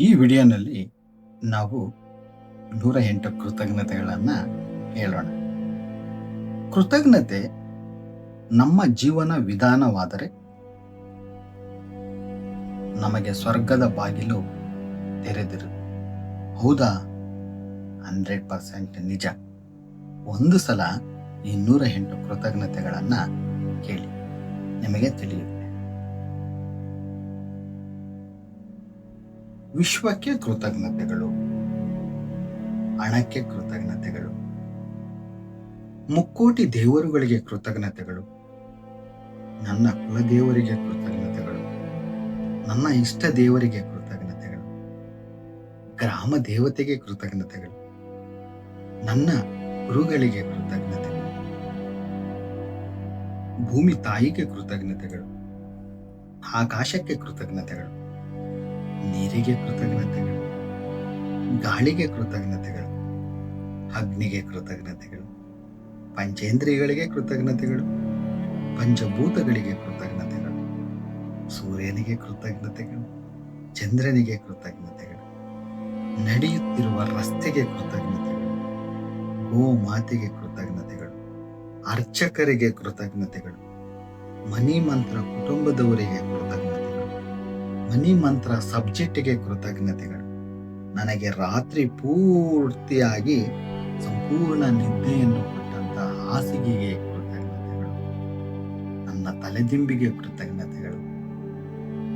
ಈ ವಿಡಿಯೋನಲ್ಲಿ ನಾವು ನೂರ ಎಂಟು ಕೃತಜ್ಞತೆಗಳನ್ನು ಹೇಳೋಣ. ಕೃತಜ್ಞತೆ ನಮ್ಮ ಜೀವನ ವಿಧಾನವಾದರೆ ನಮಗೆ ಸ್ವರ್ಗದ ಬಾಗಿಲು ತೆರೆದಿರು. ಹೌದಾ? ಹಂಡ್ರೆಡ್ ಪರ್ಸೆಂಟ್ ನಿಜ. ಒಂದು ಸಲ ಈ ನೂರ ಎಂಟು ಕೃತಜ್ಞತೆಗಳನ್ನು ಕೇಳಿ. ನಿಮಗೆ ತಿಳಿಯುತ್ತೆ. ವಿಶ್ವಕ್ಕೆ ಕೃತಜ್ಞತೆಗಳು, ಹಣಕ್ಕೆ ಕೃತಜ್ಞತೆಗಳು, ಮುಕ್ಕೋಟಿ ದೇವರುಗಳಿಗೆ ಕೃತಜ್ಞತೆಗಳು, ನನ್ನ ಕುಲದೇವರಿಗೆ ಕೃತಜ್ಞತೆಗಳು, ನನ್ನ ಇಷ್ಟ ದೇವರಿಗೆ ಕೃತಜ್ಞತೆಗಳು, ಗ್ರಾಮ ದೇವತೆಗೆ ಕೃತಜ್ಞತೆಗಳು, ನನ್ನ ಗುರುಗಳಿಗೆ ಕೃತಜ್ಞತೆಗಳು, ಭೂಮಿ ತಾಯಿಗೆ ಕೃತಜ್ಞತೆಗಳು, ಆಕಾಶಕ್ಕೆ ಕೃತಜ್ಞತೆಗಳು. ನೀರಿಗೆ ಕೃತಜ್ಞತೆಗಳು, ಗಾಳಿಗೆ ಕೃತಜ್ಞತೆಗಳು, ಅಗ್ನಿಗೆ ಕೃತಜ್ಞತೆಗಳು, ಪಂಚೇಂದ್ರಿಯಗಳಿಗೆ ಕೃತಜ್ಞತೆಗಳು, ಪಂಚಭೂತಗಳಿಗೆ ಕೃತಜ್ಞತೆಗಳು, ಸೂರ್ಯನಿಗೆ ಕೃತಜ್ಞತೆಗಳು, ಚಂದ್ರನಿಗೆ ಕೃತಜ್ಞತೆಗಳು, ನಡೆಯುತ್ತಿರುವ ರಸ್ತೆಗೆ ಕೃತಜ್ಞತೆಗಳು ಗೋ ಮಾತೆಗೆ ಕೃತಜ್ಞತೆಗಳು, ಅರ್ಚಕರಿಗೆ ಕೃತಜ್ಞತೆಗಳು ಮನಿ ಮಂತ್ರ ಕುಟುಂಬದವರಿಗೆ ಕೃತಜ್ಞತೆಗಳು ಮನಿ ಮಂತ್ರ ಸಬ್ಜೆಕ್ಟಿಗೆ ಕೃತಜ್ಞತೆಗಳು. ನನಗೆ ರಾತ್ರಿ ಪೂರ್ತಿಯಾಗಿ ಸಂಪೂರ್ಣ ನಿದ್ದೆಯನ್ನು ಕೊಟ್ಟಂತ ಹಾಸಿಗೆಗೆ ಕೃತಜ್ಞತೆಗಳು. ನನ್ನ ತಲೆದಿಂಬಿಗೆ ಕೃತಜ್ಞತೆಗಳು.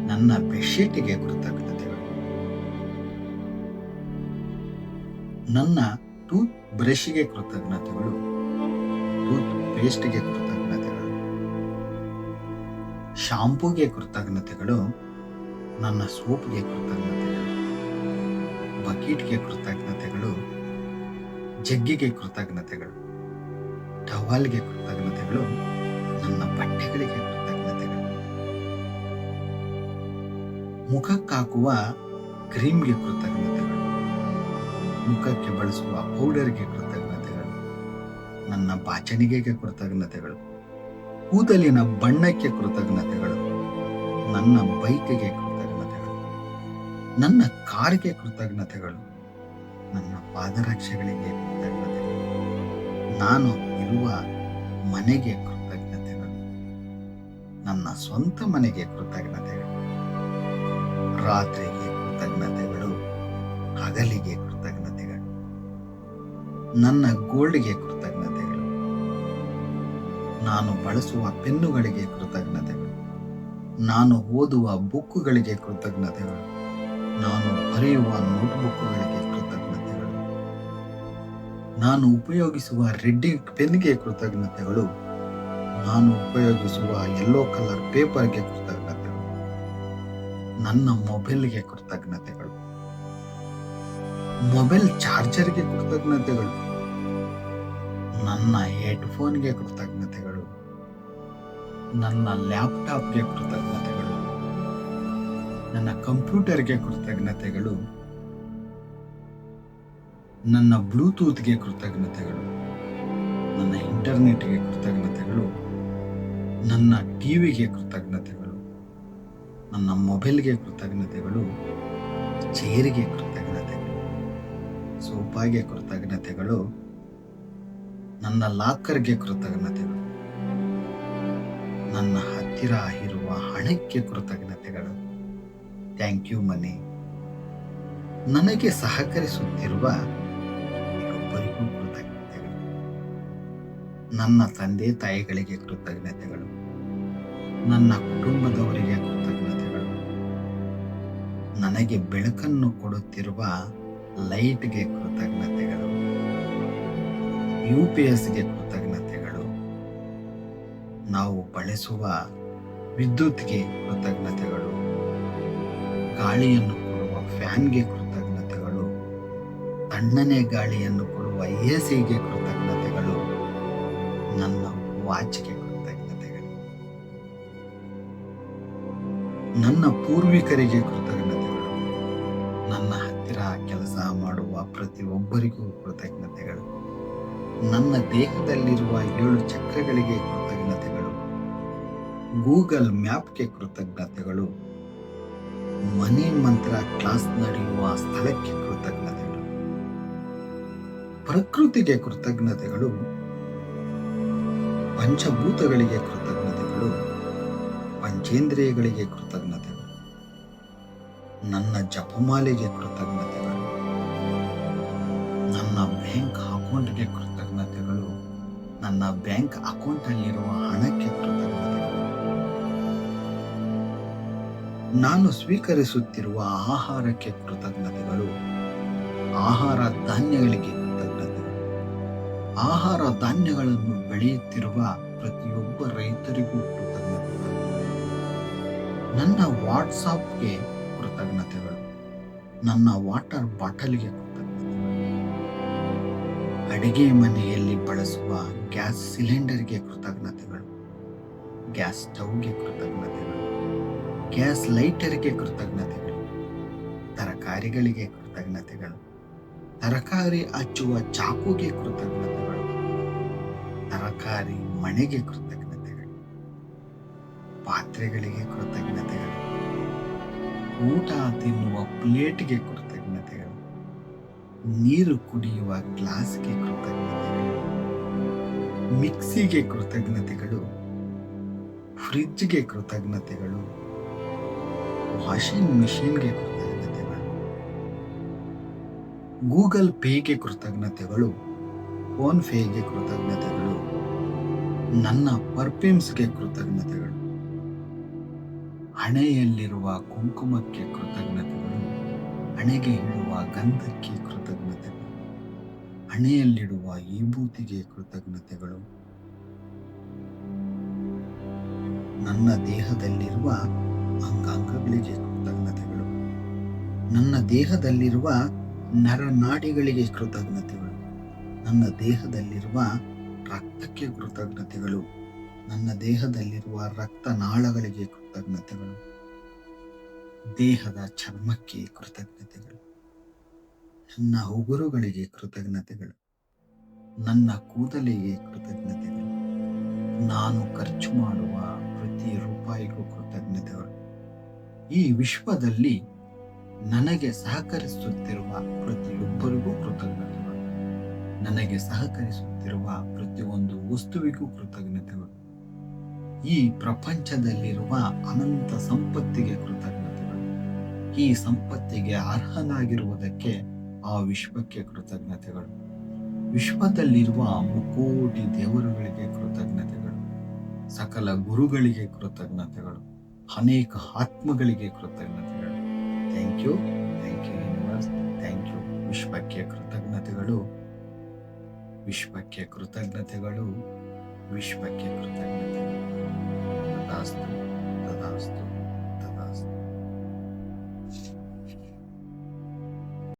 ನನ್ನ ಬೆಡ್ಶೀಟಿಗೆ ಕೃತಜ್ಞತೆಗಳು. ನನ್ನ ಟೂತ್ ಬ್ರಷ್ಗೆ ಕೃತಜ್ಞತೆಗಳು. ಟೂತ್ ಪೇಸ್ಟ್ಗೆ ಕೃತಜ್ಞತೆಗಳು. ಶಾಂಪೂಗೆ ಕೃತಜ್ಞತೆಗಳು. ನನ್ನ ಸೋಪ್ಗೆ ಕೃತಜ್ಞತೆಗಳು, ಬಕೀಟ್ಗೆ ಕೃತಜ್ಞತೆಗಳು, ಜಗ್ಗಿಗೆ ಕೃತಜ್ಞತೆಗಳು, ಟವಲ್ಗೆ ಕೃತಜ್ಞತೆಗಳು, ನನ್ನ ಬಟ್ಟೆಗಳಿಗೆ ಕೃತಜ್ಞತೆಗಳು. ಮುಖಕ್ಕಾಕುವ ಕ್ರೀಮ್ಗೆ ಕೃತಜ್ಞತೆಗಳು, ಮುಖಕ್ಕೆ ಬಳಸುವ ಪೌಡರ್ಗೆ ಕೃತಜ್ಞತೆಗಳು, ನನ್ನ ಬಾಚಣಿಗೆಗೆ ಕೃತಜ್ಞತೆಗಳು, ಕೂದಲಿನ ಬಣ್ಣಕ್ಕೆ ಕೃತಜ್ಞತೆಗಳು, ನನ್ನ ಬೈಕ್ಗೆ ನನ್ನ ಕಾರಿಗೆ ಕೃತಜ್ಞತೆಗಳು, ನನ್ನ ಪಾದರಕ್ಷೆಗಳಿಗೆ ಕೃತಜ್ಞತೆಗಳು. ನಾನು ಇರುವ ಮನೆಗೆ ಕೃತಜ್ಞತೆಗಳು, ನನ್ನ ಸ್ವಂತ ಮನೆಗೆ ಕೃತಜ್ಞತೆಗಳು. ರಾತ್ರಿಗೆ ಕೃತಜ್ಞತೆಗಳು, ಹಗಲಿಗೆ ಕೃತಜ್ಞತೆಗಳು, ನನ್ನ ಗೋಲ್ಡ್ಗೆ ಕೃತಜ್ಞತೆಗಳು. ನಾನು ಬಳಸುವ ಪೆನ್ನುಗಳಿಗೆ ಕೃತಜ್ಞತೆಗಳು, ನಾನು ಓದುವ ಬುಕ್ಕುಗಳಿಗೆ ಕೃತಜ್ಞತೆಗಳು. ನಾನು ಬರೆಯುವ ನೋಟ್ಬುಕ್ಗಳಿಗೆ ಕೃತಜ್ಞತೆಗಳು. ನಾನು ಉಪಯೋಗಿಸುವ ರೆಡ್ಡಿಂಗ್ ಪೆನ್ಗೆ ಕೃತಜ್ಞತೆಗಳು. ನಾನು ಉಪಯೋಗಿಸುವ ಯೆಲ್ಲೋ ಕಲರ್ ಪೇಪರ್ಗೆ ಕೃತಜ್ಞತೆಗಳು. ನನ್ನ ಮೊಬೈಲ್ಗೆ ಕೃತಜ್ಞತೆಗಳು. ಮೊಬೈಲ್ ಚಾರ್ಜರ್ಗೆ ಕೃತಜ್ಞತೆಗಳು. ನನ್ನ ಹೆಡ್ಫೋನ್ಗೆ ಕೃತಜ್ಞತೆಗಳು. ನನ್ನ ಲ್ಯಾಪ್ಟಾಪ್ಗೆ ಕೃತಜ್ಞತೆಗಳು. ನನ್ನ ಕಂಪ್ಯೂಟರ್ಗೆ ಕೃತಜ್ಞತೆಗಳು, ನನ್ನ ಬ್ಲೂಟೂತ್ಗೆ ಕೃತಜ್ಞತೆಗಳು, ನನ್ನ ಇಂಟರ್ನೆಟ್ಗೆ ಕೃತಜ್ಞತೆಗಳು, ನನ್ನ ಟಿವಿಗೆ ಕೃತಜ್ಞತೆಗಳು, ನನ್ನ ಮೊಬೈಲ್ಗೆ ಕೃತಜ್ಞತೆಗಳು, ಚೇರಿಗೆ ಕೃತಜ್ಞತೆಗಳು, ಸೋಫಾಗೆ ಕೃತಜ್ಞತೆಗಳು, ನನ್ನ ಲಾಕರ್ಗೆ ಕೃತಜ್ಞತೆಗಳು, ನನ್ನ ಹತ್ತಿರ ಇರುವ ಹಣಕ್ಕೆ ಕೃತಜ್ಞತೆಗಳು. Thank you money. ನನಗೆ ಸಹಕರಿಸುತ್ತಿರುವ ಒಬ್ಬರಿಗೂ ಕೃತಜ್ಞತೆಗಳು. ನನ್ನ ತಂದೆ ತಾಯಿಗಳಿಗೆ ಕೃತಜ್ಞತೆಗಳು. ನನ್ನ ಕುಟುಂಬದವರಿಗೆ ಕೃತಜ್ಞತೆಗಳು. ನನಗೆ ಬೆಳಕನ್ನು ಕೊಡುತ್ತಿರುವ ಲೈಟ್ಗೆ ಕೃತಜ್ಞತೆಗಳು. ಯು ಪಿ ಎಸ್ಗೆ ಕೃತಜ್ಞತೆಗಳು. ನಾವು ಬಳಸುವ ವಿದ್ಯುತ್ಗೆ ಕೃತಜ್ಞತೆಗಳು. ಗಾಳಿಯನ್ನು ಕೊಡುವ, ಫ್ಯಾನ್ಗೆ ಕೃತಜ್ಞತೆಗಳು, ತಣ್ಣನೆ ಗಾಳಿಯನ್ನು ಕೊಡುವ ಎ ಸಿಗೆ ಕೃತಜ್ಞತೆಗಳು, ನನ್ನ ವಾಚ್ಗೆ ಕೃತಜ್ಞತೆಗಳು. ನನ್ನ ಪೂರ್ವಿಕರಿಗೆ ಕೃತಜ್ಞತೆಗಳು. ನನ್ನ ಹತ್ತಿರ ಕೆಲಸ ಮಾಡುವ ಪ್ರತಿಯೊಬ್ಬರಿಗೂ ಕೃತಜ್ಞತೆಗಳು. ನನ್ನ ದೇಹದಲ್ಲಿರುವ ಏಳು ಚಕ್ರಗಳಿಗೆ ಕೃತಜ್ಞತೆಗಳು. ಗೂಗಲ್ ಮ್ಯಾಪ್ಗೆ ಕೃತಜ್ಞತೆಗಳು. ಮನೆ ಮಂತ್ರ ಕ್ಲಾಸ್ ನಡೆಯುವ ಸ್ಥಳಕ್ಕೆ ಕೃತಜ್ಞತೆಗಳು. ಪ್ರಕೃತಿಗೆ ಕೃತಜ್ಞತೆಗಳು, ಪಂಚಭೂತಗಳಿಗೆ ಕೃತಜ್ಞತೆಗಳು, ಪಂಚೇಂದ್ರಿಯಗಳಿಗೆ ಕೃತಜ್ಞತೆಗಳು, ನನ್ನ ಜಪಮಾಲೆಗೆ ಕೃತಜ್ಞತೆಗಳು, ನನ್ನ ಬ್ಯಾಂಕ್ ಅಕೌಂಟ್ಗೆ ಕೃತಜ್ಞತೆಗಳು, ನನ್ನ ಬ್ಯಾಂಕ್ ಅಕೌಂಟಲ್ಲಿರುವ ಹಣಕ್ಕೆ ಕೃತಜ್ಞತೆಗಳು ನಾನು ಸ್ವೀಕರಿಸುತ್ತಿರುವ ಆಹಾರಕ್ಕೆ ಕೃತಜ್ಞತೆಗಳು. ಆಹಾರ ಧಾನ್ಯಗಳಿಗೆ ಕೃತಜ್ಞತೆಗಳು. ಆಹಾರ ಧಾನ್ಯಗಳನ್ನು ಬೆಳೆಯುತ್ತಿರುವ ಪ್ರತಿಯೊಬ್ಬ ರೈತರಿಗೂ ಕೃತಜ್ಞತೆಗಳು. ನನ್ನ ವಾಟ್ಸಾಪ್ಗೆ ಕೃತಜ್ಞತೆಗಳು. ನನ್ನ ವಾಟರ್ ಬಾಟಲ್ಗೆ ಕೃತಜ್ಞತೆಗಳು. ಅಡಿಗೆ ಮನೆಯಲ್ಲಿ ಬಳಸುವ ಗ್ಯಾಸ್ ಸಿಲಿಂಡರ್ಗೆ ಕೃತಜ್ಞತೆಗಳು. ಗ್ಯಾಸ್ ಸ್ಟವ್ಗೆ ಕೃತಜ್ಞತೆಗಳು. ಗ್ಯಾಸ್ ಲೈಟರ್ಗೆ ಕೃತಜ್ಞತೆಗಳು, ತರಕಾರಿಗಳಿಗೆ ಕೃತಜ್ಞತೆಗಳು, ತರಕಾರಿ ಹಚ್ಚುವ ಚಾಕುಗೆ ಕೃತಜ್ಞತೆಗಳು, ತರಕಾರಿ ಮಣೆಗೆ ಕೃತಜ್ಞತೆಗಳು, ಪಾತ್ರೆಗಳಿಗೆ ಕೃತಜ್ಞತೆಗಳು, ಊಟ ತಿನ್ನುವ ಪ್ಲೇಟ್ಗೆ ಕೃತಜ್ಞತೆಗಳು, ನೀರು ಕುಡಿಯುವ ಗ್ಲಾಸ್ಗೆ ಕೃತಜ್ಞತೆಗಳು, ಮಿಕ್ಸಿಗೆ ಕೃತಜ್ಞತೆಗಳು, ಫ್ರಿಜ್ಗೆ ಕೃತಜ್ಞತೆಗಳು. ವಾಷಿಂಗ್ ಮಿಷಿನ್ಗೆ ಕೃತಜ್ಞತೆಗಳು. ಗೂಗಲ್ ಪೇಗೆ ಕೃತಜ್ಞತೆಗಳು, ಫೋನ್ ಪೇಗೆ ಕೃತಜ್ಞತೆಗಳು, ನನ್ನ ಪರ್ಫ್ಯೂಮ್ಸ್ಗೆ ಕೃತಜ್ಞತೆಗಳು. ಹಣೆಯಲ್ಲಿರುವ ಕುಂಕುಮಕ್ಕೆ ಕೃತಜ್ಞತೆಗಳು, ಹಣೆಗೆ ಇಡುವ ಗಂಧಕ್ಕೆ ಕೃತಜ್ಞತೆಗಳು ಹಣೆಯಲ್ಲಿಡುವ ವಿಭೂತಿಗೆ ಕೃತಜ್ಞತೆಗಳು. ನನ್ನ ದೇಹದಲ್ಲಿರುವ ಅಂಗಾಂಗಗಳಿಗೆ ಕೃತಜ್ಞತೆಗಳು. ನನ್ನ ದೇಹದಲ್ಲಿರುವ ನರನಾಡಿಗಳಿಗೆ ಕೃತಜ್ಞತೆಗಳು. ನನ್ನ ದೇಹದಲ್ಲಿರುವ ರಕ್ತಕ್ಕೆ ಕೃತಜ್ಞತೆಗಳು. ನನ್ನ ದೇಹದಲ್ಲಿರುವ ರಕ್ತನಾಳಗಳಿಗೆ ಕೃತಜ್ಞತೆಗಳು. ದೇಹದ ಚರ್ಮಕ್ಕೆ ಕೃತಜ್ಞತೆಗಳು. ನನ್ನ ಉಗುರುಗಳಿಗೆ ಕೃತಜ್ಞತೆಗಳು. ನನ್ನ ಕೂದಲಿಗೆ ಕೃತಜ್ಞತೆಗಳು. ನಾನು ಖರ್ಚು ಮಾಡುವ ಪ್ರತಿ ರೂಪಾಯಿಗೂ ಕೃತಜ್ಞತೆಗಳು. ಈ ವಿಶ್ವದಲ್ಲಿ ನನಗೆ ಸಹಕರಿಸುತ್ತಿರುವ ಪ್ರತಿಯೊಬ್ಬರಿಗೂ ಕೃತಜ್ಞತೆಗಳು. ನನಗೆ ಸಹಕರಿಸುತ್ತಿರುವ ಪ್ರತಿಯೊಂದು ವಸ್ತುವಿಗೂ ಕೃತಜ್ಞತೆಗಳು. ಈ ಪ್ರಪಂಚದಲ್ಲಿರುವ ಅನಂತ ಸಂಪತ್ತಿಗೆ ಕೃತಜ್ಞತೆಗಳು. ಈ ಸಂಪತ್ತಿಗೆ ಅರ್ಹನಾಗಿರುವುದಕ್ಕೆ ಆ ವಿಶ್ವಕ್ಕೆ ಕೃತಜ್ಞತೆಗಳು. ವಿಶ್ವದಲ್ಲಿರುವ ಮುಕೋಟಿ ದೇವರುಗಳಿಗೆ ಕೃತಜ್ಞತೆಗಳು. ಸಕಲ ಗುರುಗಳಿಗೆ ಕೃತಜ್ಞತೆಗಳು. ಅನೇಕ ಆತ್ಮಗಳಿಗೆ ಕೃತಜ್ಞತೆಗಳು thank you thank you universe thank you ವಿಶ್ವಕ್ಕೆ ಕೃತಜ್ಞತೆಗಳು. ವಿಶ್ವಕ್ಕೆ ಕೃತಜ್ಞತೆಗಳು. ವಿಶ್ವಕ್ಕೆ ಕೃತಜ್ಞತೆಗಳು. ತದಾಸ್ತು. ತದಾಸ್ತು.